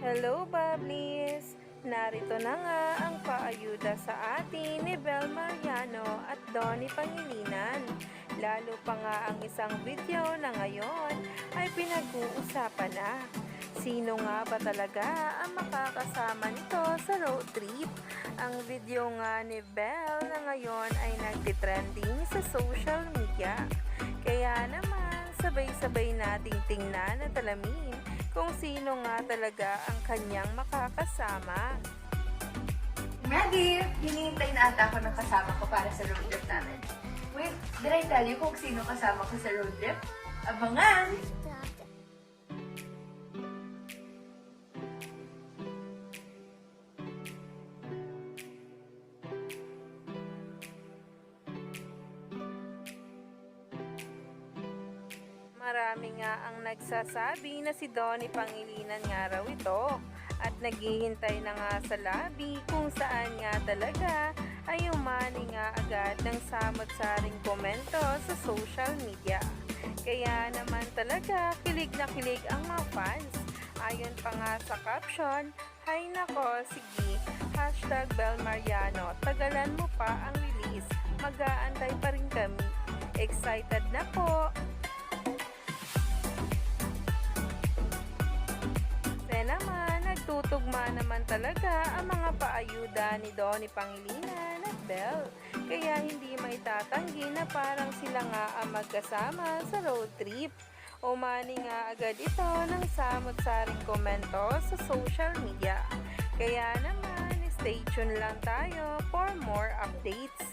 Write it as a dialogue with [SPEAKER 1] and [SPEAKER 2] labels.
[SPEAKER 1] Hello, Bablis! Narito na nga ang paayuda sa atin ni Bel Mariano at Donnie Pangilinan. Lalo pa nga ang isang video na ngayon ay pinag-uusapan na. Sino nga ba talaga ang makakasama nito sa road trip? Ang video nga ni Bel na ngayon ay nagtitrending sa social media. Sabay-sabay nating tingnan at alamin kung sino nga talaga ang kanyang makakasama.
[SPEAKER 2] Maggie, hinihintay na ata ako ng kasama ko para sa road trip namin. Wait, did I tell you kung sino kasama ko sa road trip? Abangan!
[SPEAKER 1] Marami nga ang nagsasabi na si Donnie Pangilinan nga raw ito at naghihintay na nga sa lobby kung saan nga talaga ay umani nga agad ng samot-saring komento sa social media. Kaya naman talaga kilig na kilig ang mga fans. Ayon pa nga sa caption, Hay nako, sige, hashtag Bel tagalan mo pa ang release, mag-aantay pa rin kami. Excited na po! Nagtutugma naman talaga ang mga paayuda ni Donnie Pangilinan at Belle. Kaya hindi maitatanggi na parang sila nga ang magkasama sa road trip. Umani nga agad ito ng samot-saring komento sa social media. Kaya naman, stay tuned lang tayo for more updates.